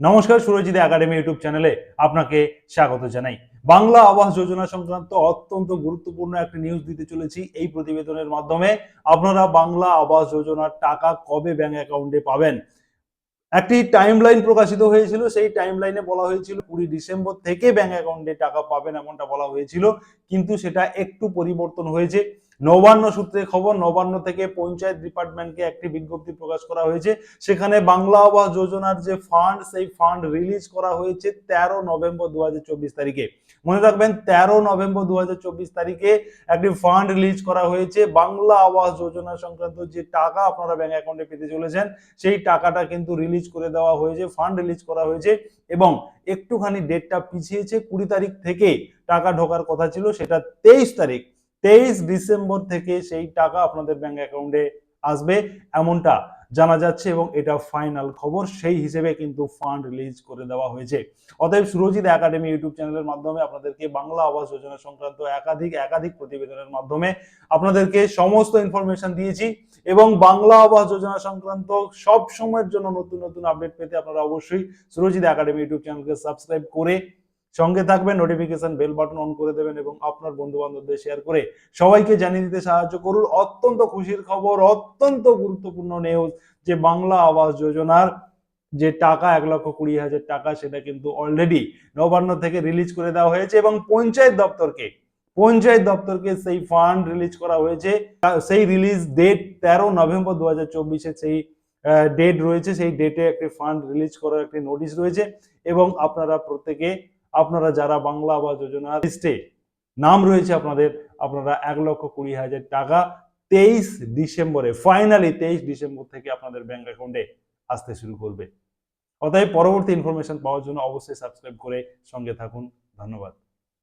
নমস্কার, Surajit academy YouTube চ্যানেলে আপনাকে স্বাগত জানাই। বাংলা আবাস যোজনা সংক্রান্ত অত্যন্ত গুরুত্বপূর্ণ একটি নিউজ দিতে চলেছি এই প্রতিবেদনের মাধ্যমে। আপনারা বাংলা আবাস যোজনার টাকা কবে ব্যাংক অ্যাকাউন্টে পাবেন? একটি টাইমলাইন প্রকাশিত হয়েছিল, সেই টাইম লাইনে বলা হয়েছিল কুড়ি ডিসেম্বর থেকে ব্যাংক অ্যাকাউন্টে টাকা পাবেন এমনটা বলা হয়েছিল, কিন্তু সেটা একটু পরিবর্তন হয়েছে। নবান্ন সূত্রে খবর, নবান্ন থেকে পঞ্চায়েত ডিপার্টমেন্টকে একটি বিজ্ঞপ্তি প্রকাশ করা হয়েছে। সেখানে বাংলা আবাস যোজনার যে ফান্ড, সেই ফান্ড রিলিজ করা হয়েছে তেরো নভেম্বর দু হাজার চব্বিশ তারিখে। মনে রাখবেন, তেরো নভেম্বর দু হাজার চব্বিশ তারিখে একটি ফান্ড রিলিজ করা হয়েছে। বাংলা আবাস যোজনা সংক্রান্ত যে টাকা আপনারা ব্যাংক অ্যাকাউন্টে পেতে চলেছেন, সেই টাকাটা কিন্তু রিলিজ করে দেওয়া হয়েছে, ফান্ড রিলিজ করা হয়েছে এবং একটুখানি ডেটটা পিছিয়েছে। কুড়ি তারিখ থেকে টাকা ঢোকার কথা ছিল, সেটা তেইশ তারিখ তেইশ ডিসেম্বর থেকে সেই টাকা আপনাদের ব্যাংক অ্যাকাউন্টে আসবে। এমনটা জানা যাচ্ছে এবং এটা ফাইনাল খবর। সেই হিসেবে কিন্তু ফান্ড রিলিজ করে দেওয়া হয়েছে। অতএব সুরজিৎ একাডেমি ইউটিউব চ্যানেলের মাধ্যমে আপনাদেরকে বাংলা আবাস যোজনা সংক্রান্ত একাধিক একাধিক প্রতিবেদনের মাধ্যমে আপনাদেরকে সমস্ত ইনফরমেশন দিয়েছি এবং বাংলা আবাস যোজনা সংক্রান্ত সব সময়ের জন্য নতুন নতুন আপডেট পেতে আপনারা অবশ্যই সুরজিৎ একাডেমি ইউটিউব চ্যানেলকে সাবস্ক্রাইব করে সঙ্গে থাকবেন নোটিফিকেশন বেল বাটন অন করে দেবেন এবং আপনার বন্ধু বান্ধবদের শেয়ার করে সবাইকে জানিয়ে দিতে সাহায্য করুন। অত্যন্ত খুশির খবর, অত্যন্ত গুরুত্বপূর্ণ নিউজ যে বাংলা আবাস যোজনার যে টাকা, এক লক্ষ কুড়ি হাজার টাকা সেটা কিন্তু অলরেডি নবান্ন থেকে রিলিজ করে দেওয়া হয়েছে এবং পঞ্চায়েত দপ্তরকে পঞ্চায়েত দপ্তরকে সেই ফান্ড রিলিজ করা হয়েছে। সেই রিলিজ ডেট তেরো নভেম্বর দু হাজার চব্বিশে সেই ডেট রয়েছে। সেই ডেটে একটি ফান্ড রিলিজ করার একটি নোটিশ রয়েছে এবং আপনারা প্রত্যেকে আপনারা যারা বাংলা আবাস যোজনার লিস্টে নাম রয়েছে আপনাদের, আপনারা এক লক্ষ কুড়ি হাজার টাকা তেইশ ডিসেম্বরে ফাইনালি তেইশ ডিসেম্বর থেকে আপনাদের ব্যাংক অ্যাকাউন্টে আসতে শুরু করবে। অতএব পরবর্তী ইনফরমেশন পাওয়ার জন্য অবশ্যই সাবস্ক্রাইব করে সঙ্গে থাকুন। ধন্যবাদ।